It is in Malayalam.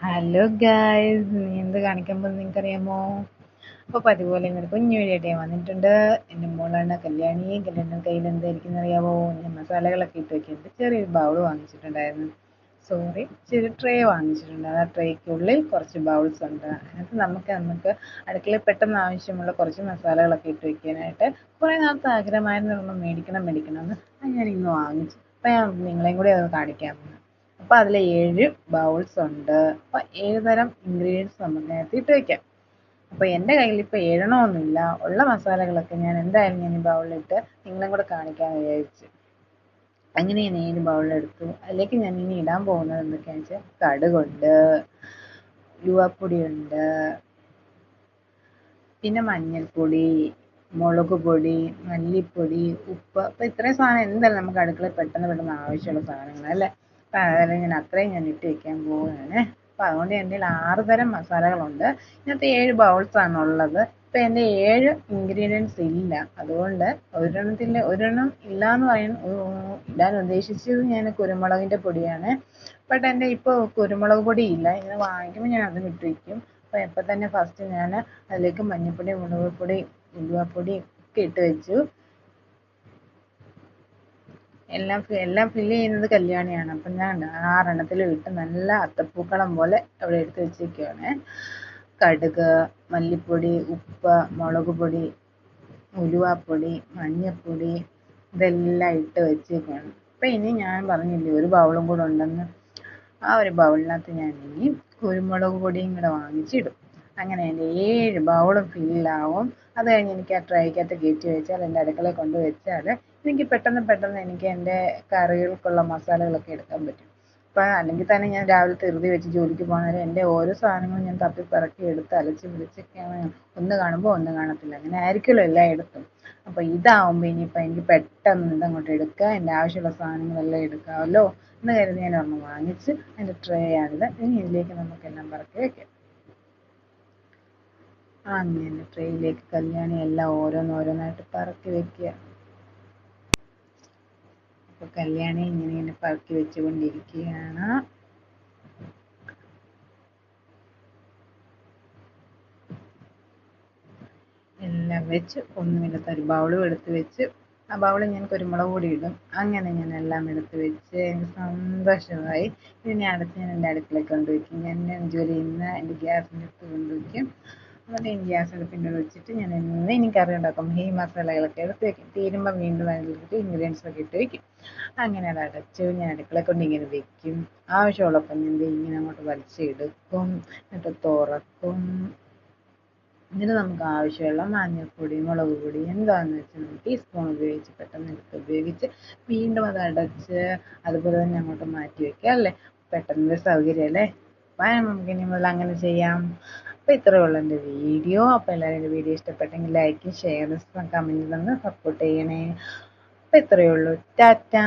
ഹലോ ഗായ്സ് എന്ത് കാണിക്കുമ്പോൾ പോകുന്നത് നിങ്ങൾക്കറിയാമോ അപ്പോൾ പതിപോലെ ഇങ്ങനെ കുഞ്ഞു വീഡിയോട്ടെ വന്നിട്ടുണ്ട്. എന്റെ മോളാണ് കല്യാണി. കല്യാണി കയ്യിൽ എന്തായിരിക്കും അറിയാമോ ഞാൻ മസാലകളൊക്കെ ഇട്ട് വെക്കുന്നത് ചെറിയൊരു ബൗൾ വാങ്ങിച്ചിട്ടുണ്ടായിരുന്നു. സോറി ചെറിയ ട്രേ വാങ്ങിച്ചിട്ടുണ്ട്. ആ ട്രേക്കുള്ളിൽ കുറച്ച് ബൗൾസ് ഉണ്ട്. അതിനകത്ത് നമുക്ക് നമുക്ക് അടുക്കളയിൽ പെട്ടെന്ന് ആവശ്യമുള്ള കുറച്ച് മസാലകളൊക്കെ ഇട്ട് വെക്കാനായിട്ട് കുറേ നാളത്തെ ആഗ്രഹമായിരുന്നു. മേടിക്കണം മേടിക്കണം എന്ന്. ഞാൻ ഇന്ന് വാങ്ങിച്ചു. അപ്പോൾ ഞാൻ നിങ്ങളെയും കൂടി അത് കാണിക്കാൻ അപ്പോൾ അതിൽ ഏഴ് ബൗൾസ് ഉണ്ട്. അപ്പോൾ ഏഴ് തരം ഇൻഗ്രീഡിയൻസ് നമുക്ക് അതിനകത്ത് ഇട്ട് വയ്ക്കാം അപ്പോൾ എന്റെ കയ്യിൽ ഇപ്പോൾ എഴണമൊന്നുമില്ല ഉള്ള മസാലകളൊക്കെ ഞാൻ എന്തായാലും ഞാൻ ഈ ബൗളിലിട്ട് നിങ്ങളും കൂടെ കാണിക്കാമെന്ന് വിചാരിച്ചു. അങ്ങനെ ഞാൻ ഏഴ് ബൗളിലെടുത്തു അതിലേക്ക് ഞാൻ ഇനി ഇടാൻ പോകുന്നത് എന്തൊക്കെയാണെന്ന് വെച്ചാൽ കടുകുണ്ട് ഉലുവാപ്പൊടിയുണ്ട് പിന്നെ മഞ്ഞൾപ്പൊടി മുളക് പൊടി മല്ലിപ്പൊടി ഉപ്പ്. അപ്പോൾ ഇത്രയും സാധനം എന്തായാലും നമുക്ക് അടുക്കളയിൽ പെട്ടെന്ന് പെട്ടെന്ന് ആവശ്യമുള്ള സാധനങ്ങൾ അല്ലേ? അപ്പം അതെല്ലാം ഞാൻ അത്രയും ഞാൻ ഇട്ട് വയ്ക്കാൻ പോവുകയാണ്. അപ്പം അതുകൊണ്ട് എന്റെ ആറ് തരം മസാലകളുണ്ട്. ഇതിനകത്ത് ഏഴ് ബൗൾസാണ് ഉള്ളത് ഇപ്പം എന്റെ ഏഴ് ഇൻഗ്രീഡിയൻസ് ഇല്ല. അതുകൊണ്ട് ഒരെണ്ണത്തിൽ ഒരെണ്ണം ഇല്ല എന്ന് പറയാൻ ഇടാൻ ഉദ്ദേശിച്ചത് ഞാൻ കുരുമുളകിന്റെ പൊടിയാണ്. ബട്ട് എന്റെ ഇപ്പോൾ കുരുമുളക് പൊടി ഇല്ല. ഇങ്ങനെ വാങ്ങിക്കുമ്പോൾ ഞാൻ അതും ഇട്ട് വയ്ക്കും അപ്പോൾ ഇപ്പം തന്നെ ഫസ്റ്റ് ഞാൻ അതിലേക്ക് മഞ്ഞൾപ്പൊടി മുളക് പൊടി ഉലുവാപ്പൊടി ഒക്കെ ഇട്ട് വെച്ചു. എല്ലാം എല്ലാം ഫില്ല് ചെയ്യുന്നത് കല്യാണിയാണ്. അപ്പം ഞാൻ ആറെണ്ണത്തിൽ ഇട്ട് നല്ല അത്തപ്പൂക്കളം പോലെ അവിടെ എടുത്ത് വെച്ചിരിക്കുകയാണ് കടുക് മല്ലിപ്പൊടി ഉപ്പ് മുളക് പൊടി ഉലുവാപ്പൊടി മഞ്ഞൾപ്പൊടി ഇതെല്ലാം ഇട്ട് വെച്ചേക്കാണ് അപ്പം ഇനി ഞാൻ പറഞ്ഞില്ലേ ഒരു ബൗളും കൂടെ ഉണ്ടെന്ന്. ആ ഒരു ബൗളിനകത്ത് ഞാൻ ഇനി കുരുമുളക് പൊടിയും കൂടെ വാങ്ങിച്ചിടും. അങ്ങനെ എന്റെ ഏഴ് ബൗളും ഫില്ലാവും അത് കഴിഞ്ഞ് എനിക്ക് ആ ട്രൈക്കകത്ത് കയറ്റി വെച്ചാൽ എന്റെ അടുക്കളയിൽ കൊണ്ട് വെച്ചാൽ എനിക്ക് പെട്ടെന്ന് പെട്ടെന്ന് എനിക്ക് എന്റെ കറികൾക്കുള്ള മസാലകളൊക്കെ എടുക്കാൻ പറ്റും. അപ്പം അല്ലെങ്കിൽ തന്നെ ഞാൻ രാവിലെ ധൃതി വെച്ച് ജോലിക്ക് പോകുന്നവരെ എന്റെ ഓരോ സാധനങ്ങളും ഞാൻ തപ്പി പറക്കി എടുത്ത് അലച്ച് വിളിച്ചൊക്കെയാണ് ഒന്ന് കാണുമ്പോൾ ഒന്ന് കാണത്തില്ല. അങ്ങനെ ആയിരിക്കുമല്ലോ എല്ലായിടത്തും. അപ്പോൾ ഇതാവുമ്പോൾ ഇനിയിപ്പോൾ എനിക്ക് പെട്ടെന്ന് ഇതങ്ങോട്ട് എടുക്കുക എന്റെ ആവശ്യമുള്ള സാധനങ്ങളെല്ലാം എടുക്കാമല്ലോ എന്ന് കരുതി ഞാൻ ഒന്ന് വാങ്ങിച്ച് അതിന്റെ ട്രേ ആണിത്. ഇനി ഇതിലേക്ക് നമുക്കെല്ലാം പറക്കി വെക്കാം. അങ്ങനെ ട്രെയിനിലേക്ക് കല്യാണി എല്ലാം ഓരോന്നോരോന്നായിട്ട് പറക്കി വെക്കുക അപ്പോൾ കല്യാണി ഇങ്ങനെ ഇങ്ങനെ പറക്കി വെച്ചുകൊണ്ടിരിക്കുകയാണ് എല്ലാം വെച്ച് ഒന്നുമില്ലാത്ത ഒരു ബൗളും എടുത്ത് വെച്ച് ആ ബൗളിൽ ഞാൻ കുരുമുളക് പൊടി ഇടും. അങ്ങനെ ഞാൻ എല്ലാം എടുത്ത് വെച്ച് എനിക്ക് സന്തോഷമായി. ഇനി അടുത്ത് ഞാൻ എന്റെ അടുക്കളയിൽ കൊണ്ടുവയ്ക്കും ഞാൻ ജോലി ചെയ്യുന്ന എന്റെ ഗ്യാസിന്റെ അടുത്ത് കൊണ്ടുവയ്ക്കും എന്നിട്ട് ഗ്യാസ് അടുപ്പിന്റെ വെച്ചിട്ട് ഞാൻ എന്ന് ഇനി കറി ഉണ്ടാക്കുമ്പോൾ ഈ മസാലകളൊക്കെ എടുത്ത് വെക്കും. തീരുമ്പോൾ വീണ്ടും അതിലിട്ട് ഇൻഗ്രീഡിയൻസ് ഒക്കെ ഇട്ട് വെക്കും. അങ്ങനെ അത് അടച്ച് ഞാൻ അടുക്കള കൊണ്ട് ഇങ്ങനെ വെക്കും. ആവശ്യമുള്ളപ്പം ഞാൻ ഇങ്ങനെ അങ്ങോട്ട് വലിച്ചെടുക്കും. എന്നിട്ട് തുറക്കും. എന്നിട്ട് നമുക്ക് ആവശ്യമുള്ള മഞ്ഞൾപ്പൊടി മുളക് പൊടി എന്താണെന്ന് വെച്ചാൽ നമുക്ക് ടീസ്പൂൺ ഉപയോഗിച്ച് പെട്ടെന്ന് എടുത്ത് ഉപയോഗിച്ച് വീണ്ടും അത് അടച്ച് അതുപോലെ തന്നെ അങ്ങോട്ട് മാറ്റി വെക്കുക അല്ലേ? പെട്ടെന്ന് സൗകര്യം അല്ലേ? അപ്പം നമുക്ക് ഇനി മുതൽ അങ്ങനെ ചെയ്യാം. അപ്പോൾ ഇത്രയേ ഉള്ളൂ എന്റെ വീഡിയോ. അപ്പോൾ എല്ലാവരും എന്റെ വീഡിയോ ഇഷ്ടപ്പെട്ടെങ്കിൽ ലൈക്കും ഷെയർ കമന്റ് തന്ന് സപ്പോർട്ട് ചെയ്യണേ. അപ്പോൾ ഇത്രയേ ഉള്ളൂ. ടാറ്റാ.